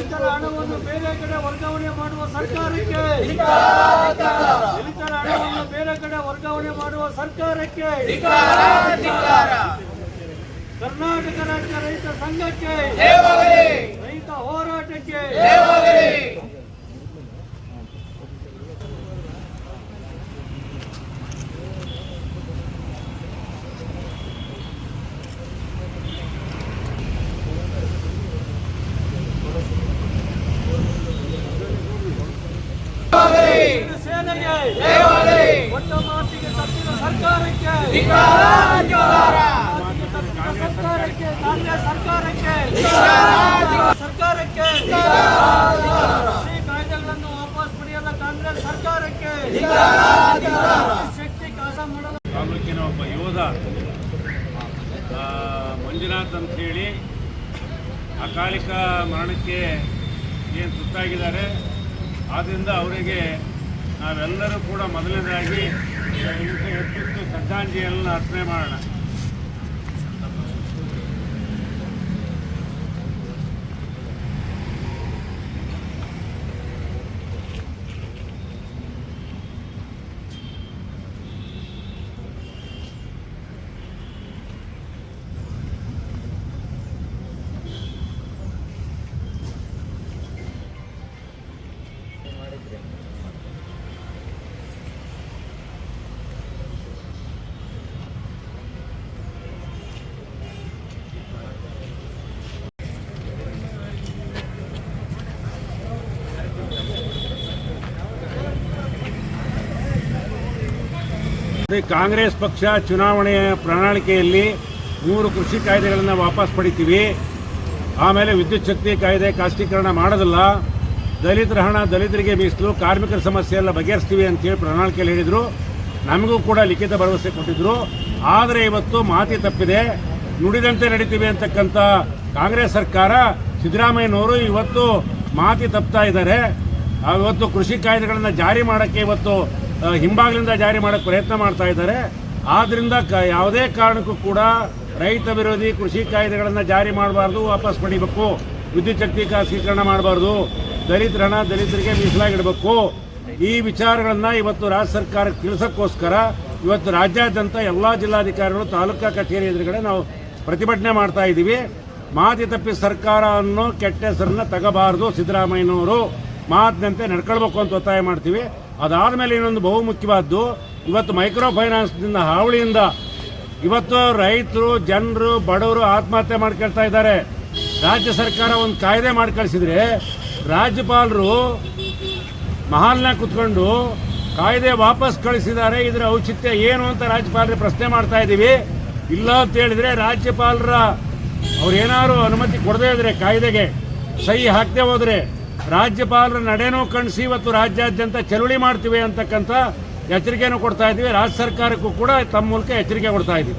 ದಲಿತರ ಹಣವನ್ನು ಬೇರೆ ಕಡೆ ವರ್ಗಾವಣೆ ಮಾಡುವ ಸರ್ಕಾರಕ್ಕೆ. ದಲಿತರ ಹಣವನ್ನು ಬೇರೆ ಕಡೆ ವರ್ಗಾವಣೆ ಮಾಡುವ ಸರ್ಕಾರಕ್ಕೆ. ಕರ್ನಾಟಕ ರಾಜ್ಯ ರೈತ ಸಂಘಕ್ಕೆ. ರೈತ ಹೋರಾಟಕ್ಕೆ. ಒಟ್ಟ ಮಾತಿಗೆ ತಪ್ಪಿದ ಸರ್ಕಾರಕ್ಕೆ. ಸರ್ಕಾರಕ್ಕೆ. ಕಾಂಗ್ರೆಸ್ ಸರ್ಕಾರಕ್ಕೆ. ಸರ್ಕಾರಕ್ಕೆ. ಕೃಷಿ ಕಾಯ್ದೆಗಳನ್ನು ವಾಪಸ್ ಪಡೆಯದ ಕಾಂಗ್ರೆಸ್ ಸರ್ಕಾರಕ್ಕೆ. ಶಕ್ತಿ ಕಾಸ ಮಾಡಲು ತಾಲೂಕಿನ ಒಬ್ಬ ಯೋಧ ಮಂಜುನಾಥ್ ಅಂತ ಹೇಳಿ ಅಕಾಲಿಕ ಮರಣಕ್ಕೆ ಏನು ತುತ್ತಾಗಿದ್ದಾರೆ ಆದ್ದರಿಂದ ಅವರಿಗೆ ನಾವೆಲ್ಲರೂ ಕೂಡ ಮೊದಲನೇದಾಗಿ ಹೆಚ್ಚಿಟ್ಟು ಶ್ರದ್ಧಾಂಜಲಿಯನ್ನು ಅರ್ಪಣೆ ಮಾಡೋಣ. ಕಾಂಗ್ರೆಸ್ ಪಕ್ಷ ಚುನಾವಣೆಯ ಪ್ರಣಾಳಿಕೆಯಲ್ಲಿ ಮೂರು ಕೃಷಿ ಕಾಯ್ದೆಗಳನ್ನು ವಾಪಸ್ ಪಡಿತೀವಿ. ಆಮೇಲೆ ವಿದ್ಯುತ್ ಶಕ್ತಿ ಕಾಯ್ದೆ ಕಾಷ್ಟೀಕರಣ ಮಾಡೋದಿಲ್ಲ. ದಲಿತರ ಹಣ ದಲಿತರಿಗೆ ಮೀಸಲು ಕಾರ್ಮಿಕರ ಸಮಸ್ಯೆ ಎಲ್ಲ ಬಗೆಹರಿಸ್ತೀವಿ ಅಂತೇಳಿ ಪ್ರಣಾಳಿಕೆಯಲ್ಲಿ ಹೇಳಿದರು. ನಮಗೂ ಕೂಡ ಲಿಖಿತ ಭರವಸೆ ಕೊಟ್ಟಿದ್ದರು ಆದರೆ ಇವತ್ತು ಮಾತಿ ತಪ್ಪಿದೆ. ನುಡಿದಂತೆ ನಡೀತೀವಿ ಅಂತಕ್ಕಂಥ ಕಾಂಗ್ರೆಸ್ ಸರ್ಕಾರ ಸಿದ್ದರಾಮಯ್ಯನವರು ಇವತ್ತು ಮಾತಿ ತಪ್ತಾ ಇದ್ದಾರೆ. ಇವತ್ತು ಕೃಷಿ ಕಾಯ್ದೆಗಳನ್ನು ಜಾರಿ ಮಾಡೋಕ್ಕೆ ಇವತ್ತು ಹಿಂಬಾಗಿಲಿಂದ ಜಾರಿ ಮಾಡೋಕ್ಕೆ ಪ್ರಯತ್ನ ಮಾಡ್ತಾ ಇದ್ದಾರೆ. ಆದ್ದರಿಂದ ಕ, ಯಾವುದೇ ಕಾರಣಕ್ಕೂ ಕೂಡ ರೈತ ವಿರೋಧಿ ಕೃಷಿ ಕಾಯ್ದೆಗಳನ್ನು ಜಾರಿ ಮಾಡಬಾರ್ದು, ವಾಪಸ್ ಪಡಿಬೇಕು. ವಿದ್ಯುತ್ ಶಕ್ತಿ ಖಾಸಗೀಕರಣ ಮಾಡಬಾರ್ದು. ದಲಿತರ ಹಣ ದಲಿತರಿಗೆ ಮೀಸಲಾಗಿಡಬೇಕು. ಈ ವಿಚಾರಗಳನ್ನು ಇವತ್ತು ರಾಜ್ಯ ಸರ್ಕಾರಕ್ಕೆ ತಿಳಿಸೋಕ್ಕೋಸ್ಕರ ಇವತ್ತು ರಾಜ್ಯಾದ್ಯಂತ ಎಲ್ಲ ಜಿಲ್ಲಾಧಿಕಾರಿಗಳು ತಾಲೂಕಾ ಕಚೇರಿ ಎದುರುಗಡೆ ನಾವು ಪ್ರತಿಭಟನೆ ಮಾಡ್ತಾ ಇದ್ದೀವಿ. ಮಾತಿ ತಪ್ಪಿ ಸರ್ಕಾರ ಅನ್ನೋ ಕೆಟ್ಟ ಹೆಸರನ್ನ ತಗಬಾರ್ದು ಸಿದ್ದರಾಮಯ್ಯನವರು. ಮಾತಿನಂತೆ ನಡ್ಕೊಳ್ಬೇಕು ಅಂತ ಒತ್ತಾಯ ಮಾಡ್ತೀವಿ. ಅದಾದಮೇಲೆ ಇನ್ನೊಂದು ಬಹು ಮುಖ್ಯವಾದ್ದು ಇವತ್ತು ಮೈಕ್ರೋ ಫೈನಾನ್ಸ್ನಿಂದ ಹಾವಳಿಯಿಂದ ಇವತ್ತು ರೈತರು, ಜನರು, ಬಡವರು ಆತ್ಮಹತ್ಯೆ ಮಾಡ್ಕೊಳ್ತಾ ಇದ್ದಾರೆ. ರಾಜ್ಯ ಸರ್ಕಾರ ಒಂದು ಕಾಯ್ದೆ ಮಾಡಿ ಕಳಿಸಿದ್ರೆ ರಾಜ್ಯಪಾಲರು ಮಹಾಲ್ನ ಕುತ್ಕೊಂಡು ಕಾಯ್ದೆ ವಾಪಸ್ ಕಳಿಸಿದ್ದಾರೆ. ಇದರ ಔಚಿತ್ಯ ಏನು ಅಂತ ರಾಜ್ಯಪಾಲರಿಗೆ ಪ್ರಶ್ನೆ ಮಾಡ್ತಾ ಇದ್ದೀವಿ. ಇಲ್ಲ ಅಂತ ಹೇಳಿದ್ರೆ ರಾಜ್ಯಪಾಲರ ಅವ್ರೇನಾದ್ರು ಅನುಮತಿ ಕೊಡದೇ ಇದ್ರೆ ಕಾಯ್ದೆಗೆ, ಸಹಿ ಹಾಕದೆ ಹೋದ್ರೆ ರಾಜ್ಯಪಾಲರ ನಡೆನೂ ಕಣಿಸಿ ಇವತ್ತು ರಾಜ್ಯಾದ್ಯಂತ ಚಳುವಳಿ ಮಾಡ್ತೀವಿ ಅಂತಕ್ಕಂಥ ಎಚ್ಚರಿಕೆಯನ್ನು ಕೊಡ್ತಾ ಇದ್ದೀವಿ. ರಾಜ್ಯ ಸರ್ಕಾರಕ್ಕೂ ಕೂಡ ತಮ್ಮ ಮೂಲಕ ಎಚ್ಚರಿಕೆ ಕೊಡ್ತಾ ಇದ್ದೀವಿ.